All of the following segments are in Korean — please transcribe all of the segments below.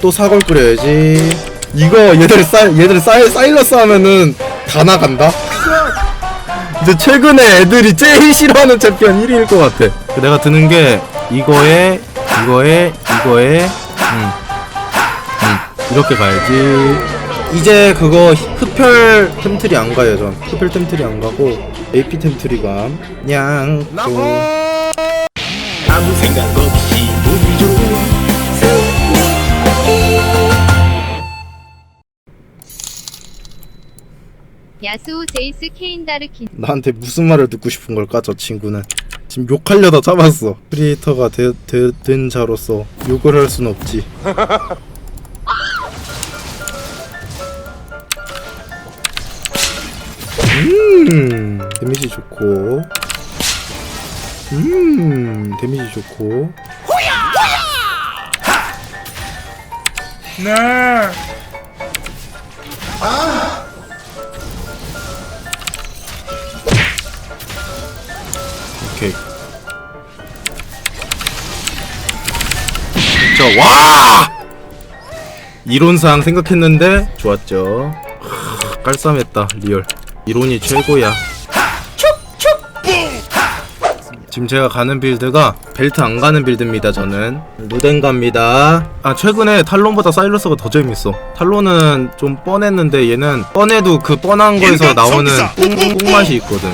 또 사골 끓여야지. 이거 얘들 사 얘들 사 사일러스 하면은 다 나간다? 이제 최근에 애들이 제일 싫어하는 챔피언 1위일 것 같아. 내가 드는 게 이거에 이거에 이거에 음, 음 이렇게 가야지. 이제 그거 흡혈 템트리 안 가요 전. 흡혈 템트리 안 가고 AP 템트리 감 냥. 아무 생각 없이 야스오 제이스 케인 다르킨 나한테 무슨 말을 듣고 싶은 걸까 저 친구는? 지금 욕하려다 잡았어. 크리에이터가 되, 되, 된 자로서 욕을 할 순 없지. 음 데미지 좋고. 음 데미지 좋고. 오케 자, 와! 이론상 생각했는데 좋았죠. 하, 깔쌈했다, 리얼. 이론이 최고야. 지금 제가 가는 빌드가 벨트 안 가는 빌드입니다, 저는. 루덴 갑니다. 아, 최근에 탈론보다 사일러스가 더 재밌어. 탈론은 좀 뻔했는데 얘는 뻔해도 그 뻔한 거에서 나오는 뽕, 뽕맛이 있거든.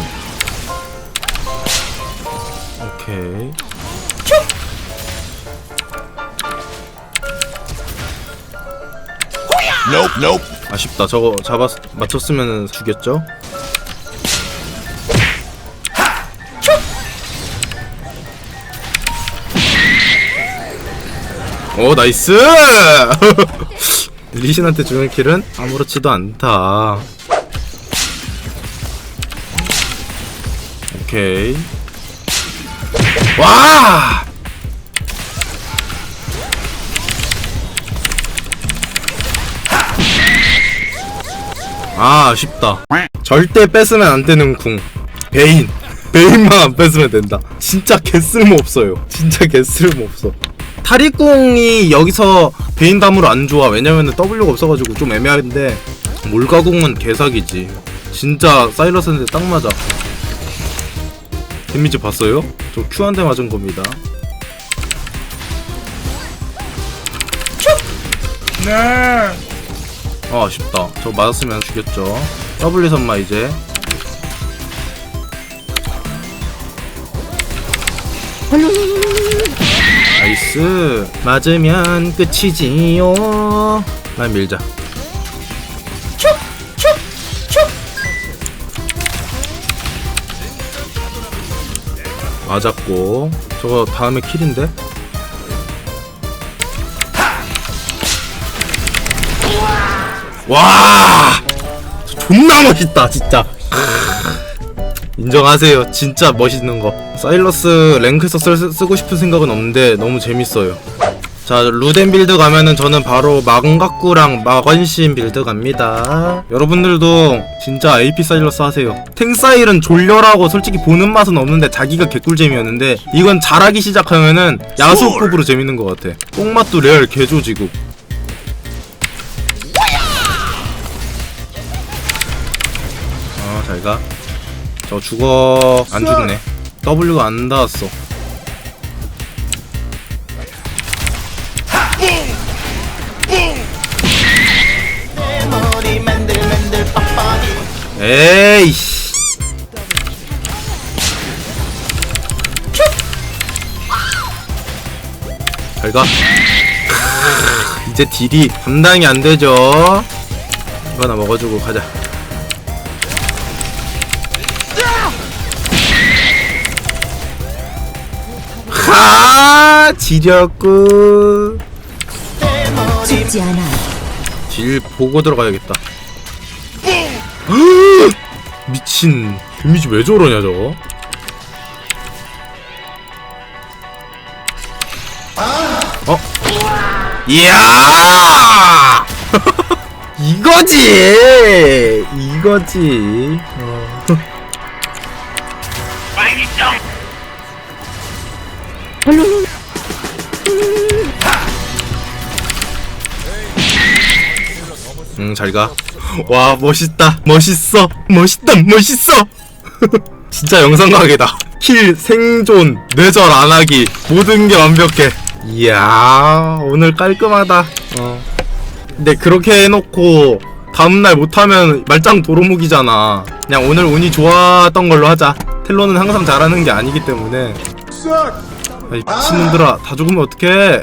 Nope, nope. 아쉽다. 저거 잡았 맞췄으면 죽였죠. 오 나이스! 리신한테 주는 킬은 아무렇지도 않다. 오케이. 와! 아 아쉽다. 절대 뺏으면 안 되는 궁. 베인. 베인만 안 뺏으면 된다. 진짜 개쓸모 없어요. 진짜 개쓸모 없어. 타리궁이 여기서 베인 담으로 안 좋아. 왜냐면 은 W가 없어가지고 좀 애매한데 몰가궁은 개사기지. 진짜 사이러스한테 딱 맞아. 데미지 봤어요? 저 Q 한 대 맞은 겁니다 아 아쉽다. 저 맞았으면 죽였죠. W 선마 이제. 나이스. 맞으면 끝이지요. 날 밀자. 맞았고. 저거 다음에 킬인데 와! 존나 멋있다 진짜. 인정하세요. 진짜 멋있는 거. 사일러스 랭크에서 쓸, 쓰고 싶은 생각은 없는데 너무 재밌어요. 자 루덴 빌드 가면은 저는 바로 마공각구랑 마건신 빌드 갑니다. 여러분들도 진짜 AP 사일러스 하세요. 탱사일은 졸려라고 솔직히 보는 맛은 없는데 자기가 개꿀잼이었는데 이건 잘하기 시작하면은 야수급으로 재밌는 것 같아. 뽕맛도 레알 개조지고 어, 잘 가. 저 죽어. 안 죽네. W가 안 닿았어. 머리 맨들맨들 빡빡이. 에이씨. 잘 가. 크으, 이제 딜이 감당이 안 되죠. 이거 하나 먹어주고 가자. 지렸구. 죽지 않아. 딜 보고 들어가야겠다. 미친 데미지 왜 저러냐 저거? 어? 이야! 이거지! 이거지. 어. 응, 잘 가. 와, 멋있다. 멋있어. 멋있다. 멋있어. 진짜 영상각이다. 킬, 생존, 뇌절 안 하기. 모든 게 완벽해. 이야, 오늘 깔끔하다. 어. 근데 그렇게 해놓고, 다음날 못하면 말짱 도루묵이잖아. 그냥 오늘 운이 좋았던 걸로 하자. 텔로는 항상 잘하는 게 아니기 때문에. 아이, 미친놈들아. 다 죽으면 어떡해.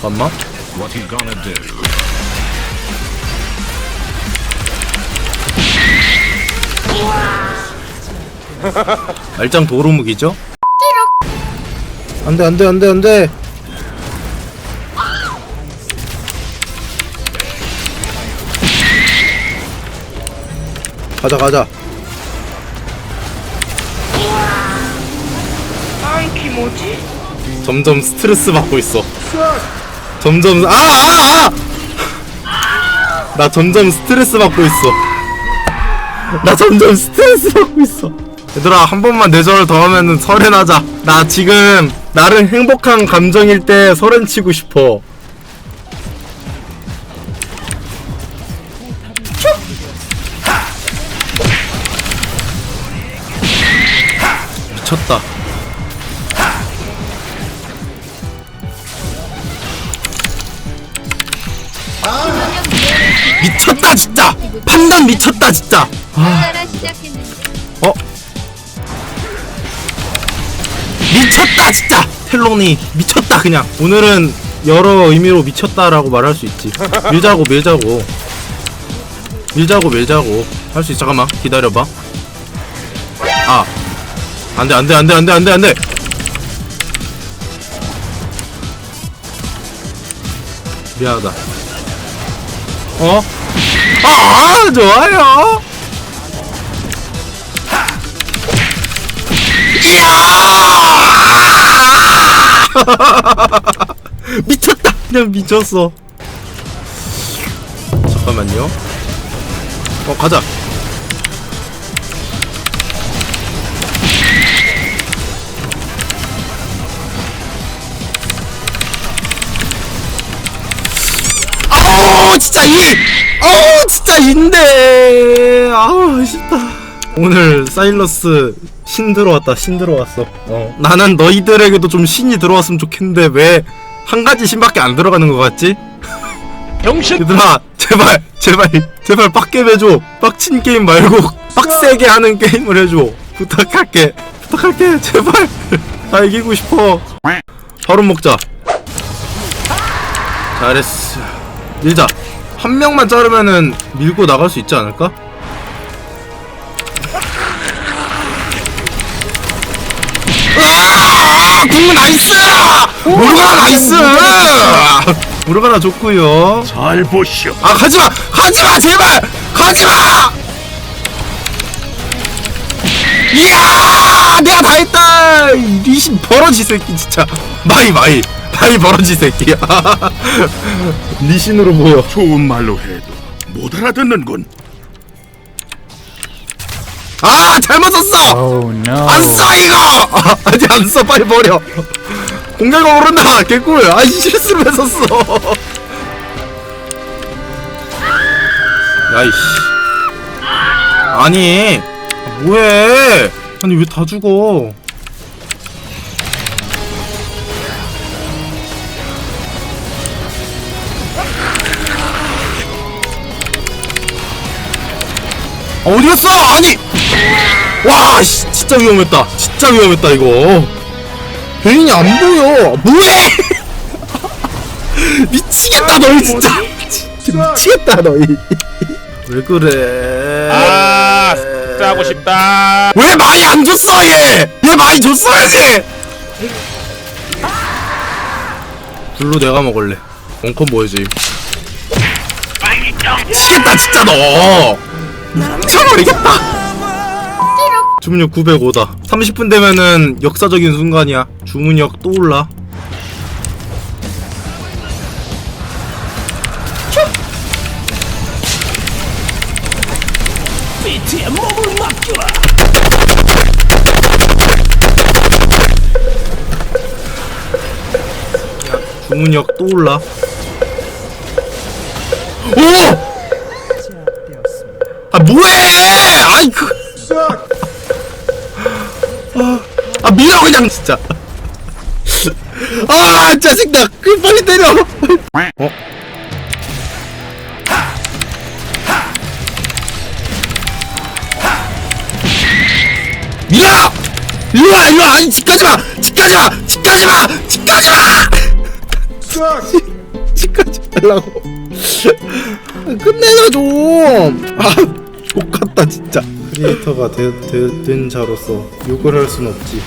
잠깐만. What you gonna do? 말짱 도루묵이죠? 안돼 안돼 안돼 안돼. 가자 가자. 점점 스트레스 받고 있어 점점 아 아 아 나 점점 스트레스 받고 있어 나 점점 스트레스 받고 있어. 얘들아, 한 번만 내절 더 하면은 설렌하자. 나 지금 나름 행복한 감정일 때 설렌 치고 싶어. 미쳤다. 미쳤다 진짜. 판단 미쳤다 진짜. 따라 시작했는데. 어? 미쳤다 진짜. 텔론이 미쳤다 그냥. 오늘은 여러 의미로 미쳤다라고 말할 수 있지. 밀자고 밀자고. 밀자고 밀자고. 할 수 있어. 잠깐만 기다려봐. 아. 안돼 안돼 안돼 안돼 안돼 안돼. 미안하다 어? 아 좋아요. 미쳤다! 그냥 미쳤어. 잠깐만요. 어 가자 아우 진짜 이 아우 진짜 인데. 아우 아쉽다. 오늘 사일러스 신 들어왔다 신 들어왔어. 어. 나는 너희들에게도 좀 신이 들어왔으면 좋겠는데 왜 한 가지 신밖에 안 들어가는 것 같지? 병신! 얘들아 제발 제발 제발 빡게 해줘. 빡친 게임 말고 빡세게 하는 게임을 해줘. 부탁할게. 부탁할게 제발. 나 이기고 싶어. 바로 먹자. 잘했어. 밀자 한 명만 자르면은 밀고 나갈 수 있지 않을까? 아! 궁 나이스! 모르가나 나이스! 모르가나 좋구요 잘 보시오. 아 가지마! 가지마 제발! 가지마! 이야! 내가 다 했다! 이 리신 버러지 새끼 진짜 마이 마이 마이 버러지 새끼 리신으로 보여. 좋은 말로 해도 못 알아듣는군. 아 잘못 썼어! 안써 이거! 아, 아직 안 써 빨리 버려. 공격가 오른다 개꿀. 아 실수로 왜 썼어? 야이씨. 아니 뭐해? 아니 왜 다 죽어 어디 갔어 아니 와, 씨, 진짜 위험했다. 진짜 위험했다, 이거. 베인이 안 보여. 뭐해? 미치겠다, 너희 진짜. 진짜 미치겠다, 너희. 왜 그래? 아, 짜고 싶다. 왜 많이 안 줬어, 얘? 얘 많이 줬어야지! 블루 내가 먹을래. 원컨 뭐야지? 미치겠다, 진짜 너! 미쳐버리겠다! 주문력 905다. 30분 되면은 역사적인 순간이야. 주문력 또 올라. 주문력 또 올라. 오! 아이 그. 아, 아 밀어 그냥 진짜. 아 짜증나. 그 빨리 때려. 어? 밀어! 일로 와 일로 와 아니 집까지 마 집까지 마 집까지 마 집까지 마 집까지 말라고 아, 끝내자 좀아 X같다 진짜 크리에이터가 되, 되, 된 자로서 욕을 할 순 없지.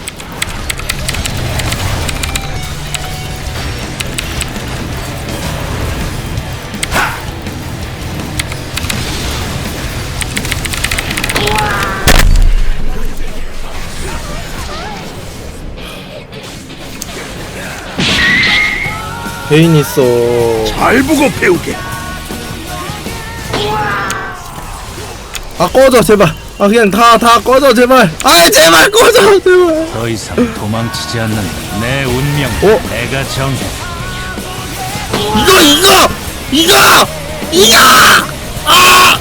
개인 있어. 잘 보고 배우게. 아 꺼져 제발 아 그냥 다 다 꺼져 제발. 아이 제발 꺼져 제발. 더 이상 도망치지 않는 내 운명 어? 내가 정해. 이거 이거! 이거! 이거! 아!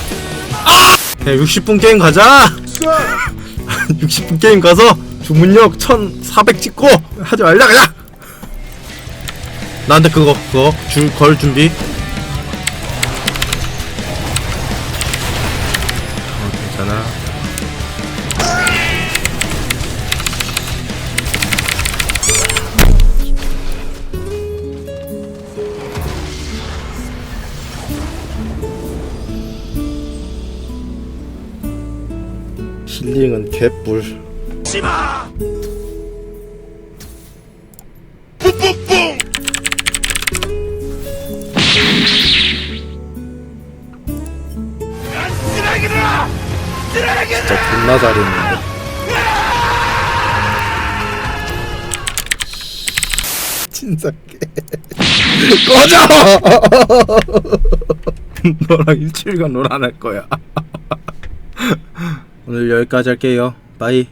아! 그냥 60분 게임 가자. 60분 게임 가서 주문력 1400 찍고 하지 말자 그냥. 나한테 그거 그거 줄 걸 준비 힐링은 개뿔. 진짜 존나 잘했는데 진짜게 꺼져! 너랑 일주일간 놀아날 거야 오늘 여기까지 할게요. 바이